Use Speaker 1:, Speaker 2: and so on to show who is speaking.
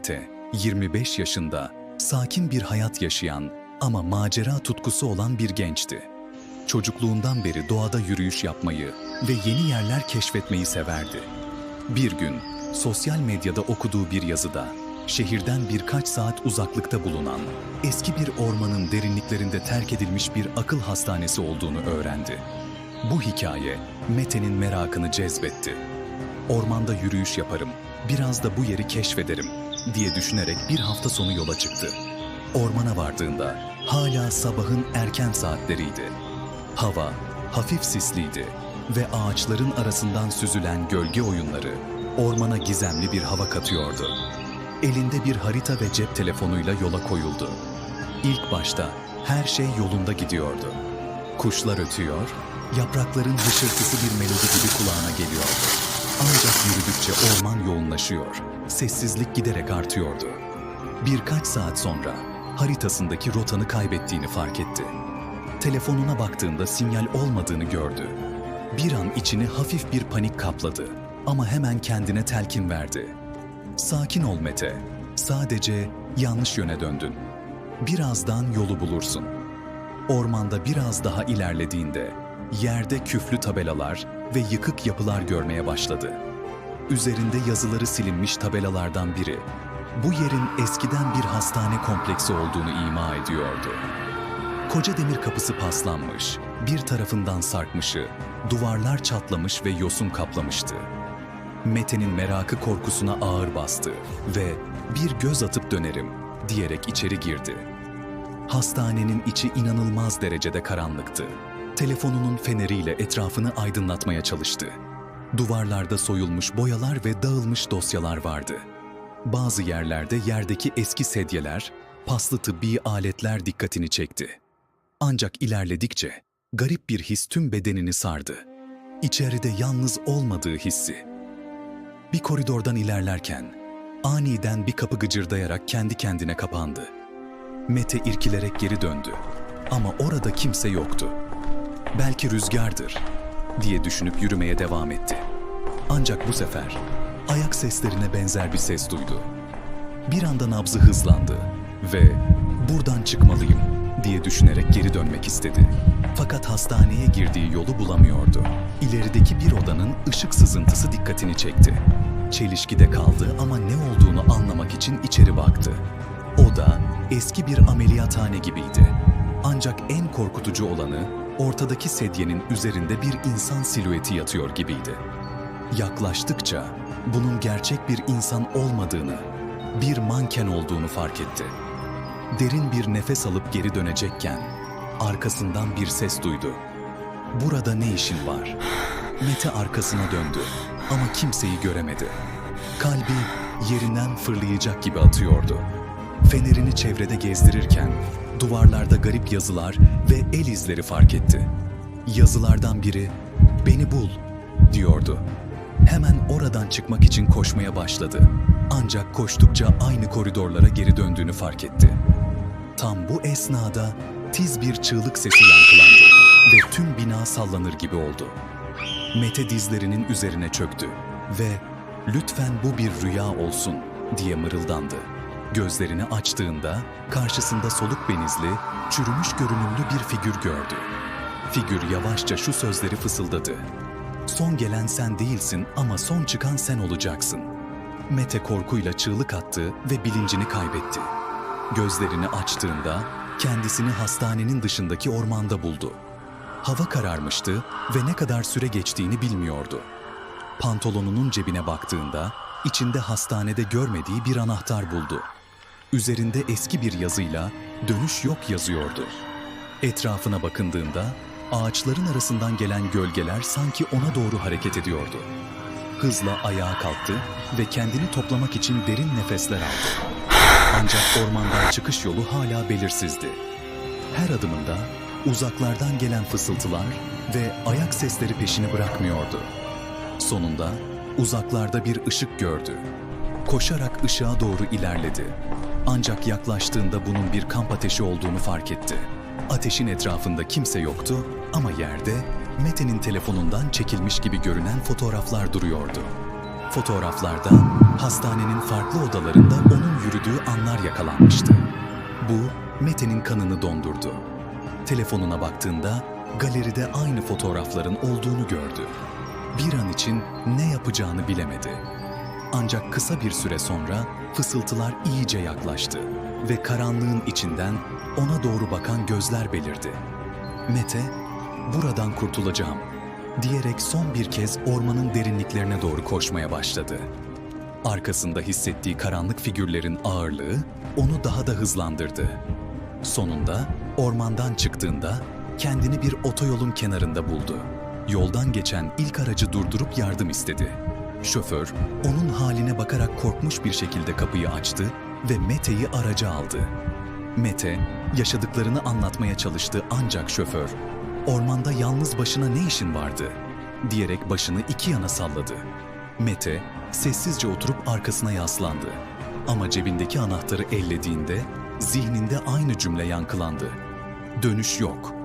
Speaker 1: Mete, 25 yaşında, sakin bir hayat yaşayan ama macera tutkusu olan bir gençti. Çocukluğundan beri doğada yürüyüş yapmayı ve yeni yerler keşfetmeyi severdi. Bir gün sosyal medyada okuduğu bir yazıda şehirden birkaç saat uzaklıkta bulunan eski bir ormanın derinliklerinde terk edilmiş bir akıl hastanesi olduğunu öğrendi. Bu hikaye Mete'nin merakını cezbetti. Ormanda yürüyüş yaparım, biraz da bu yeri keşfederim diye düşünerek bir hafta sonu yola çıktı. Ormana vardığında hala sabahın erken saatleriydi. Hava hafif sisliydi ve ağaçların arasından süzülen gölge oyunları ormana gizemli bir hava katıyordu. Elinde bir harita ve cep telefonuyla yola koyuldu. İlk başta her şey yolunda gidiyordu. Kuşlar ötüyor, yaprakların hışırtısı bir melodi gibi kulağına geliyordu. Ancak yürüdükçe orman yoğunlaşıyor, sessizlik giderek artıyordu. Birkaç saat sonra haritasındaki rotanı kaybettiğini fark etti. Telefonuna baktığında sinyal olmadığını gördü. Bir an içini hafif bir panik kapladı ama hemen kendine telkin verdi. Sakin ol Mete. Sadece yanlış yöne döndün. Birazdan yolu bulursun. Ormanda biraz daha ilerlediğinde yerde küflü tabelalar ve yıkık yapılar görmeye başladı. Üzerinde yazıları silinmiş tabelalardan biri bu yerin eskiden bir hastane kompleksi olduğunu ima ediyordu. Koca demir kapısı paslanmış, bir tarafından sarkmışı, duvarlar çatlamış ve yosun kaplamıştı. Mete'nin merakı korkusuna ağır bastı ve bir göz atıp dönerim diyerek içeri girdi. Hastanenin içi inanılmaz derecede karanlıktı. Telefonunun feneriyle etrafını aydınlatmaya çalıştı. Duvarlarda soyulmuş boyalar ve dağılmış dosyalar vardı. Bazı yerlerde yerdeki eski sedyeler, paslı tıbbi aletler dikkatini çekti. Ancak ilerledikçe garip bir his tüm bedenini sardı. İçeride yalnız olmadığı hissi. Bir koridordan ilerlerken aniden bir kapı gıcırdayarak kendi kendine kapandı. Mete irkilerek geri döndü. Ama orada kimse yoktu. Belki rüzgardır diye düşünüp yürümeye devam etti. Ancak bu sefer ayak seslerine benzer bir ses duydu. Bir anda nabzı hızlandı ve buradan çıkmalıyım diye düşünerek geri dönmek istedi. Fakat hastaneye girdiği yolu bulamıyordu. İlerideki bir odanın ışık sızıntısı dikkatini çekti. Çelişkide kaldı ama ne olduğunu anlamak için içeri baktı. Oda eski bir ameliyathane gibiydi. Ancak en korkutucu olanı ortadaki sedyenin üzerinde bir insan silüeti yatıyor gibiydi. Yaklaştıkça bunun gerçek bir insan olmadığını, bir manken olduğunu fark etti. Derin bir nefes alıp geri dönecekken arkasından bir ses duydu. Burada ne işin var? Mete arkasına döndü ama kimseyi göremedi. Kalbi yerinden fırlayacak gibi atıyordu. Fenerini çevrede gezdirirken duvarlarda garip yazılar ve el izleri fark etti. Yazılardan biri "Beni bul." diyordu. Hemen oradan çıkmak için koşmaya başladı. Ancak koştukça aynı koridorlara geri döndüğünü fark etti. Tam bu esnada tiz bir çığlık sesi yankılandı ve tüm bina sallanır gibi oldu. Mete dizlerinin üzerine çöktü ve "Lütfen bu bir rüya olsun." diye mırıldandı. Gözlerini açtığında karşısında soluk benizli, çürümüş görünümlü bir figür gördü. Figür yavaşça şu sözleri fısıldadı. Son gelen sen değilsin ama son çıkan sen olacaksın. Mete korkuyla çığlık attı ve bilincini kaybetti. Gözlerini açtığında kendisini hastanenin dışındaki ormanda buldu. Hava kararmıştı ve ne kadar süre geçtiğini bilmiyordu. Pantolonunun cebine baktığında içinde hastanede görmediği bir anahtar buldu. Üzerinde eski bir yazıyla dönüş yok yazıyordu. Etrafına bakındığında ağaçların arasından gelen gölgeler sanki ona doğru hareket ediyordu. Hızla ayağa kalktı ve kendini toplamak için derin nefesler aldı. Ancak ormandan çıkış yolu hala belirsizdi. Her adımında uzaklardan gelen fısıltılar ve ayak sesleri peşini bırakmıyordu. Sonunda uzaklarda bir ışık gördü. Koşarak ışığa doğru ilerledi. Ancak yaklaştığında bunun bir kamp ateşi olduğunu fark etti. Ateşin etrafında kimse yoktu ama yerde Mete'nin telefonundan çekilmiş gibi görünen fotoğraflar duruyordu. Fotoğraflarda hastanenin farklı odalarında onun yürüdüğü anlar yakalanmıştı. Bu Mete'nin kanını dondurdu. Telefonuna baktığında galeride aynı fotoğrafların olduğunu gördü. Bir an için ne yapacağını bilemedi. Ancak kısa bir süre sonra fısıltılar iyice yaklaştı ve karanlığın içinden ona doğru bakan gözler belirdi. Mete, buradan kurtulacağım diyerek son bir kez ormanın derinliklerine doğru koşmaya başladı. Arkasında hissettiği karanlık figürlerin ağırlığı onu daha da hızlandırdı. Sonunda ormandan çıktığında kendini bir otoyolun kenarında buldu. Yoldan geçen ilk aracı durdurup yardım istedi. Şoför onun haline bakarak korkmuş bir şekilde kapıyı açtı ve Mete'yi araca aldı. Mete yaşadıklarını anlatmaya çalıştı ancak şoför "Ormanda yalnız başına ne işin vardı?" diyerek başını iki yana salladı. Mete sessizce oturup arkasına yaslandı. Ama cebindeki anahtarı ellediğinde zihninde aynı cümle yankılandı. Dönüş yok.